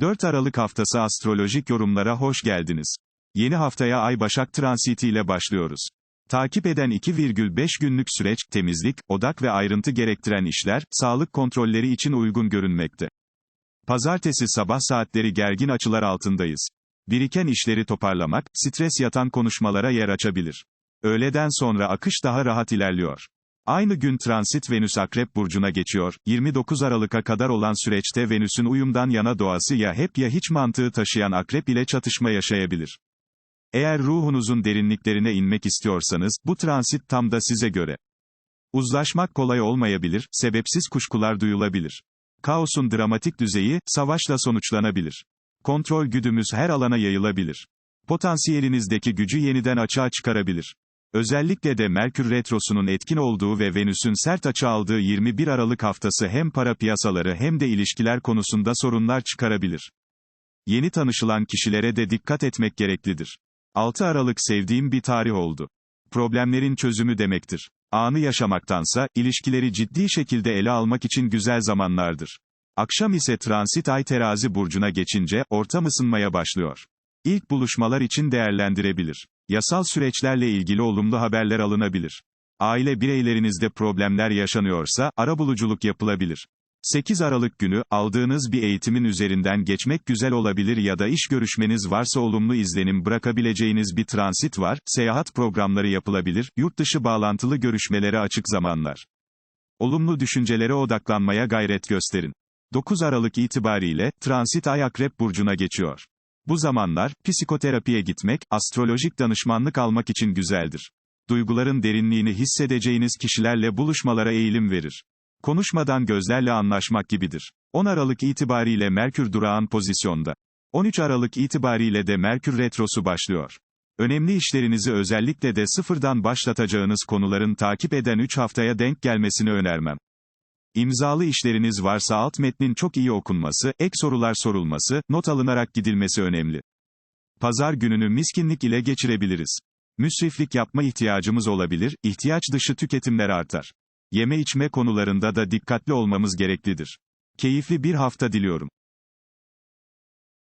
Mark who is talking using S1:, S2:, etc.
S1: 4 Aralık haftası astrolojik yorumlara hoş geldiniz. Yeni haftaya Ay Başak transiti ile başlıyoruz. Takip eden 2,5 günlük süreç, temizlik, odak ve ayrıntı gerektiren işler, sağlık kontrolleri için uygun görünmekte. Pazartesi sabah saatleri gergin açılar altındayız. Biriken işleri toparlamak, stres yatan konuşmalara yer açabilir. Öğleden sonra akış daha rahat ilerliyor. Aynı gün transit Venüs Akrep Burcu'na geçiyor, 29 Aralık'a kadar olan süreçte Venüs'ün uyumdan yana doğası ya hep ya hiç mantığı taşıyan Akrep ile çatışma yaşayabilir. Eğer ruhunuzun derinliklerine inmek istiyorsanız, bu transit tam da size göre. Uzlaşmak kolay olmayabilir, sebepsiz kuşkular duyulabilir. Kaosun dramatik düzeyi, savaşla sonuçlanabilir. Kontrol güdümüz her alana yayılabilir. Potansiyelinizdeki gücü yeniden açığa çıkarabilir. Özellikle de Merkür Retrosu'nun etkin olduğu ve Venüs'ün sert açı aldığı 21 Aralık haftası hem para piyasaları hem de ilişkiler konusunda sorunlar çıkarabilir. Yeni tanışılan kişilere de dikkat etmek gereklidir. 6 Aralık sevdiğim bir tarih oldu. Problemlerin çözümü demektir. Anı yaşamaktansa, ilişkileri ciddi şekilde ele almak için güzel zamanlardır. Akşam ise transit ay terazi burcuna geçince, ortam ısınmaya başlıyor. İlk buluşmalar için değerlendirebilir. Yasal süreçlerle ilgili olumlu haberler alınabilir. Aile bireylerinizde problemler yaşanıyorsa, arabuluculuk yapılabilir. 8 Aralık günü, aldığınız bir eğitimin üzerinden geçmek güzel olabilir ya da iş görüşmeniz varsa olumlu izlenim bırakabileceğiniz bir transit var, seyahat programları yapılabilir, yurt dışı bağlantılı görüşmelere açık zamanlar. Olumlu düşüncelere odaklanmaya gayret gösterin. 9 Aralık itibariyle, transit ay akrep burcuna geçiyor. Bu zamanlar, psikoterapiye gitmek, astrolojik danışmanlık almak için güzeldir. Duyguların derinliğini hissedeceğiniz kişilerle buluşmalara eğilim verir. Konuşmadan gözlerle anlaşmak gibidir. 10 Aralık itibariyle Merkür durağan pozisyonda. 13 Aralık itibariyle de Merkür retrosu başlıyor. Önemli işlerinizi özellikle de sıfırdan başlatacağınız konuların takip eden 3 haftaya denk gelmesini önermem. İmzalı işleriniz varsa alt metnin çok iyi okunması, ek sorular sorulması, not alınarak gidilmesi önemli. Pazar gününü miskinlik ile geçirebiliriz. Müsriflik yapma ihtiyacımız olabilir, ihtiyaç dışı tüketimler artar. Yeme içme konularında da dikkatli olmamız gereklidir. Keyifli bir hafta diliyorum.